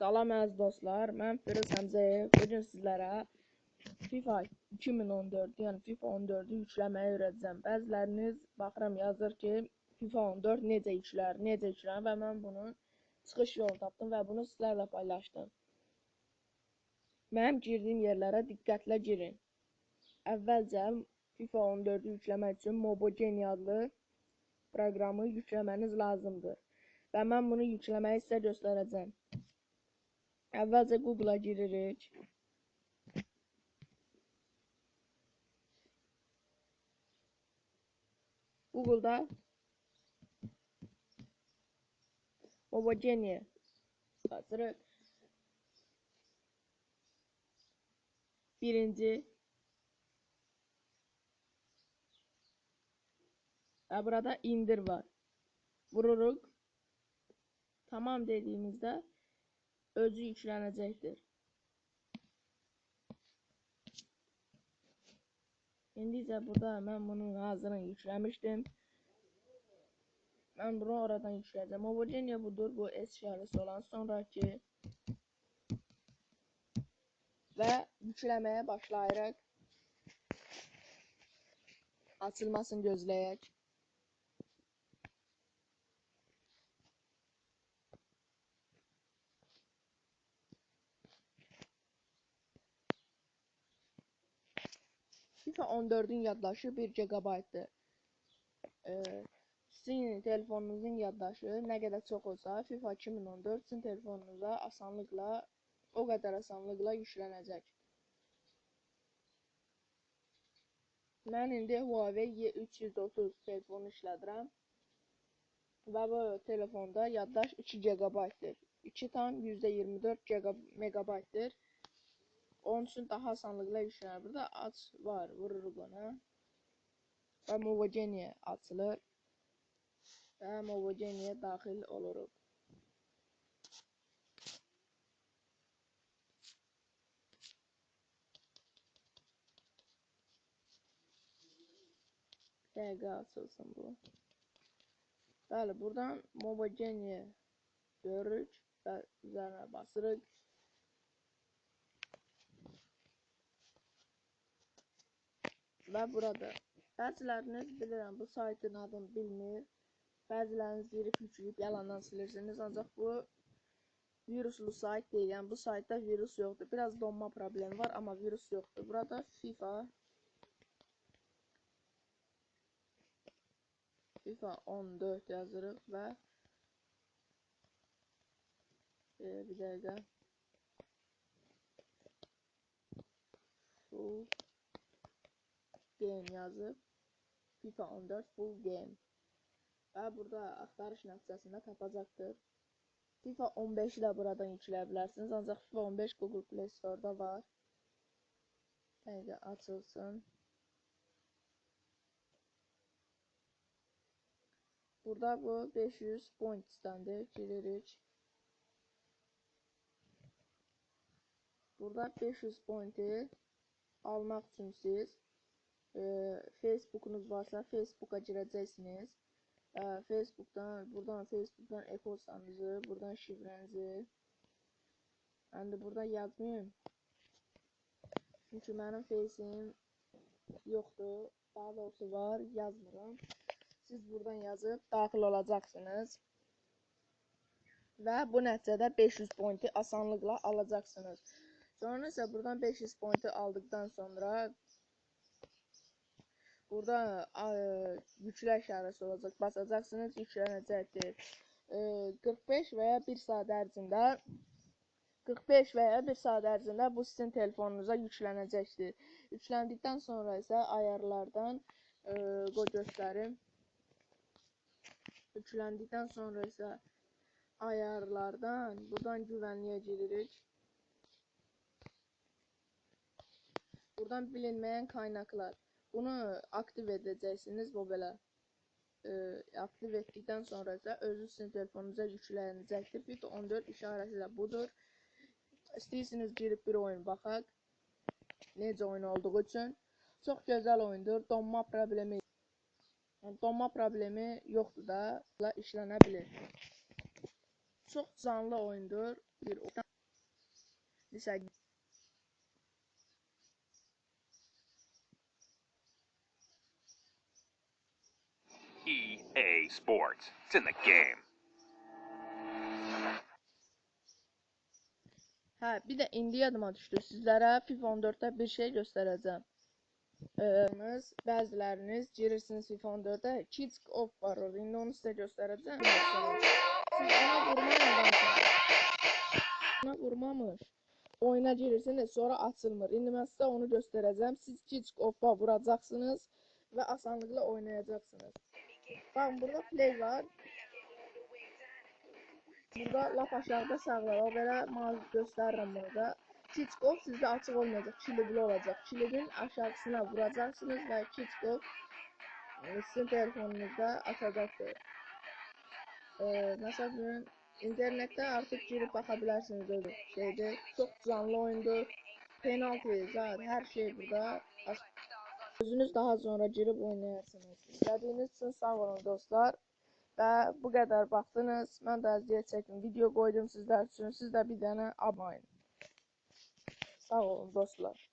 Salam əziz dostlar, mən Firuz Həmzəyev. Bu gün sizlərə FIFA 2014, yəni FIFA 14-ü yükləməyi öyrədəcəm. Bəziləriniz baxıram yazır ki, FIFA 14 necə yüklər, necə yüklər və mən bunun çıxış yolu tapdım və bunu sizlərlə paylaşdım. Mənim girdiyim yerlərə diqqətlə girin. Əvvəlcə FIFA 14-ü yükləmək üçün Mobogeni adlı proqramı yükləməniz lazımdır. Və mən bunu yükləməyi sizə göstərəcəm. Əvvəlcə Google-a giririk. Google-da Homogeni yazırıq. Birinci və burada indir var. Vururuq. Tamam dediyimizdə özü yüklənəcəkdir. İndi isə burada mən bunun hazırını yükləmişdim. Mən bunu oradan yükləyəcəm. Homogeniya budur. Bu S işarəsi olan sonraki və yükləməyə başlayırıq. Açılmasını gözləyək. FIFA 14'ün yaddaşı 1 GB-dır. Ee, sizin telefonunuzun yaddaşı nə qədər çox olsa, FIFA 2014 sizin telefonunuza asanlıqla, o qədər asanlıqla yüklənəcək. Mən indi Huawei Y330 telefonu işlədirəm və bu telefonda yaddaş 2 GB-dır. 2 tam %24 MB-dır. Onun üçün daha asanlıqla yüklənir. Burada aç var, vururuq ona. Və Movogeniyə açılır. Və Movogeniyə daxil oluruq. Dəqiqə açılsın bu. Bəli, buradan Movogeniyə görürük və üzərinə basırıq. Və burada. Bəziləriniz bilirəm bu saytın adını bilmir. Bəziləriniz girib yükləyib yalandan silirsiniz. Ancaq bu viruslu sayt deyil. Yəni bu saytda virus yoxdur. Biraz donma problemi var, amma virus yoxdur. Burada FIFA FIFA 14 yazırıq və e, bir dəqiqə full game yazıb FIFA 14 full game və burada axtarış nəticəsində tapacaqdır. FIFA 15-i də buradan yükləyə bilərsiniz. Ancaq FIFA 15 Google Play Store-da var. Dəqiqə açılsın. Burada bu 500 point istəndir. Giririk. Burada 500 pointi almaq üçün siz e, Facebookunuz varsa Facebooka girəcəksiniz. E, Facebookdan, buradan Facebookdan e-postanızı, buradan şifrənizi. İndi burada yazmayım. Çünki mənim Face'im yoxdur. Daha doğrusu var, yazmıram. Siz buradan yazıb daxil olacaqsınız. Və bu nəticədə 500 pointi asanlıqla alacaqsınız. Sonra isə buradan 500 pointi aldıqdan sonra Burada yüklə işarəsi olacaq. Basacaqsınız, yüklənəcəkdir. E, 45 və ya 1 saat ərzində 45 və ya 1 saat ərzində bu sizin telefonunuza yüklənəcəkdir. Yükləndikdən sonra isə ayarlardan e, qoy göstərim. Yükləndikdən sonra isə ayarlardan buradan güvənliyə giririk. Buradan bilinməyən qaynaqlar. Bunu aktiv edəcəksiniz bu belə. E, aktiv etdikdən sonra isə özü sizin telefonunuza yüklənəcəkdir. FIFA 14 işarəsi də budur. İstəyirsiniz girib bir oyun baxaq. Necə oyun olduğu üçün. Çox gözəl oyundur. Donma problemi yəni, donma problemi yoxdur da, işlənə bilir. Çox canlı oyundur. Bir Lisə EA Sports. It's in the game. Hə, bir də indi yadıma düşdü. Sizlərə FIFA 14-də bir şey göstərəcəm. Ee, bəziləriniz girirsiniz FIFA 14-də Kids Off var orada. İndi onu sizə göstərəcəm. Siz ona vurmayın Ona vurmamış. Oyuna girirsiniz, sonra açılmır. İndi mən sizə onu göstərəcəm. Siz Kids Off-a vuracaqsınız və asanlıqla oynayacaqsınız. Baxın, burada play var. Burada lap aşağıda sağlar. O belə mavi göstərirəm burada. Kickov sizdə açıq olmayacaq, kilidli olacaq. Kilidin aşağısına vuracaqsınız və Kickov e, sizin telefonunuzda açacaqdır. E, məsələn, internetdə artıq girib baxa bilərsiniz öyle şeydir. Çox canlı oyundur. Penaltı, zar, hər şey burada. Özünüz daha sonra girib oynayarsınız. İzlədiyiniz üçün sağ olun dostlar. Və bu qədər baxdınız. Mən də əziyyət çəkdim. Video qoydum sizlər üçün. Siz də bir dənə abunə olun. Sağ olun dostlar.